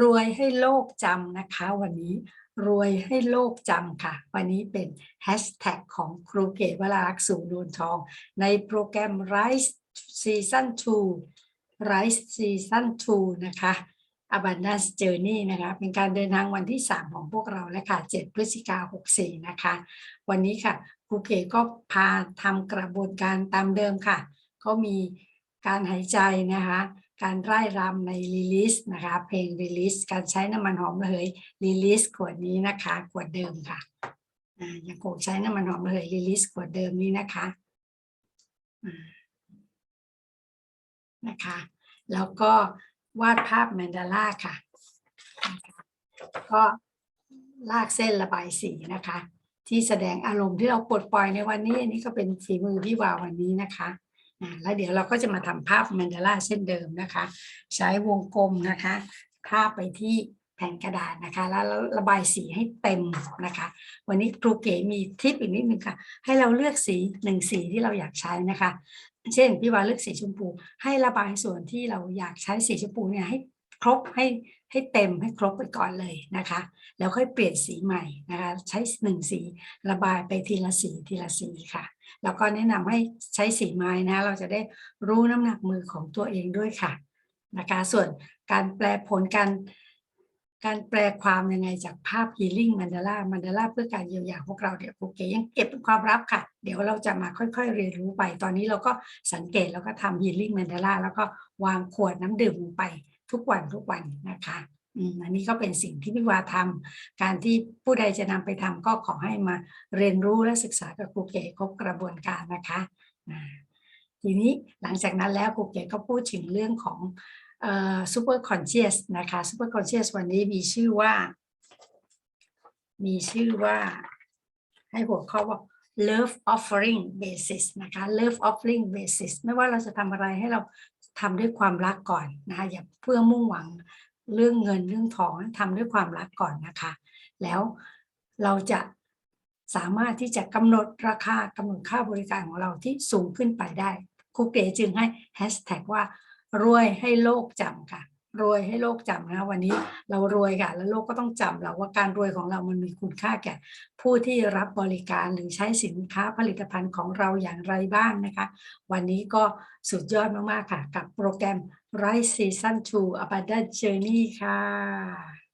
รวยให้โลกจำนะคะ วันนี้รวยให้โลกจำค่ะ วันนี้เป็นแฮชแท็กของครูเกศวรารักษ์สู่นวลทอง ในโปรแกรม Rise Season 2 Rise Season 2 นะคะ Abundance Journey นะคะเป็นการเดินทางวันที่ 3 ของพวกเราและค่ะ 7 พฤศจิกา64 นะคะ วันนี้ค่ะครูเกศก็พาทำกระบวนการตามเดิมค่ะ ก็มีการหายใจนะคะ การไล่รำใน Release นะคะเพลง Release การใช้น้ำมันหอมระเหย Release ขวดนี้นะคะขวดเดิมค่ะยังคงใช้น้ำมันหอมระเหย Release ขวดเดิมนี้นะคะนะคะ แล้วก็วาดภาพแมนดาล่าค่ะะคะก็ลากเส้นระบายสีนะคะ ที่แสดงอารมณ์ที่เราปลดปล่อยในวันนี้อันนี้ก็เป็นฝีมือพี่วาววันนี้นะคะ แล้วเดี๋ยวเราก็จะมาทำภาพแมนดาล่าเช่นเดิมนะคะ ใช้วงกลมนะคะภาพไปที่แผ่นกระดาษนะคะ แล้วระบายสีให้เต็มนะคะ วันนี้ครูเก๋มีทิปอีกนิดนึงค่ะ ให้เราเลือกสีหนึ่งสีที่เราอยากใช้นะคะ เช่นพี่วาเลือกสีชมพู ให้ระบายส่วนที่เราอยากใช้สีชมพูเนี่ยให้ ครบให้ให้เต็มให้ครบไปก่อนเลยนะคะ แล้วค่อยเปลี่ยนสีใหม่นะคะ ใช้หนึ่งสีระบายไปทีละสีทีละสีค่ะ แล้วก็แนะนำให้ใช้สีไม้นะ เราจะได้รู้น้ำหนักมือของตัวเองด้วยค่ะนะคะ ส่วนการแปลผลการการแปลความยังไงจากภาพ healing mandala mandala เพื่อการเยียวยาพวกเราเดี๋ยวครูเก๋ยังเก็บเป็นความลับค่ะ เดี๋ยวเราจะมาค่อยๆ เรียนรู้ไป ตอนนี้เราก็สังเกตแล้วก็ทำ healing mandala แล้วก็วางขวดน้ำดื่มลงไป ทุกวันทุกวันนะคะอืมอันนี้ก็เป็นสิ่งที่พี่วาทำการที่ผู้ใดจะนำไปทำก็ขอให้มาเรียนรู้และศึกษากับครูเก๋ครบกระบวนการนะคะอ่าทีนี้หลังจากนั้นแล้วครูเก๋ก็พูดถึงเรื่องของเอ่อ super conscious นะคะ super conscious วันนี้มีชื่อว่า มีชื่อว่าให้หัวข้อว่า love offering basis นะคะ love offering basis ไม่ว่าเราจะทำอะไรให้เราทำด้วยความรักก่อนนะคะอย่าเพื่อมุ่งหวังเรื่องเงินเรื่องทองทำด้วยความรักก่อนนะคะ แล้วเราจะสามารถที่จะกำหนดราคากำหนดค่าบริการของเราที่สูงขึ้นไปได้ครูเก๋จึงให้แฮชแท็กว่ารวยให้โลกจำค่ะ รวยให้โลกจำนะวันนี้เรารวยค่ะ แล้วโลกก็ต้องจำเราว่าการรวยของเรามันมีคุณค่าแก่ ผู้ที่รับบริการหรือใช้สินค้าผลิตภัณฑ์ของเราอย่างไรบ้างนะคะ วันนี้ก็สุดยอดมาก ๆ ค่ะ กับโปรแกรม Rise Season 2 Abundant Journey ค่ะ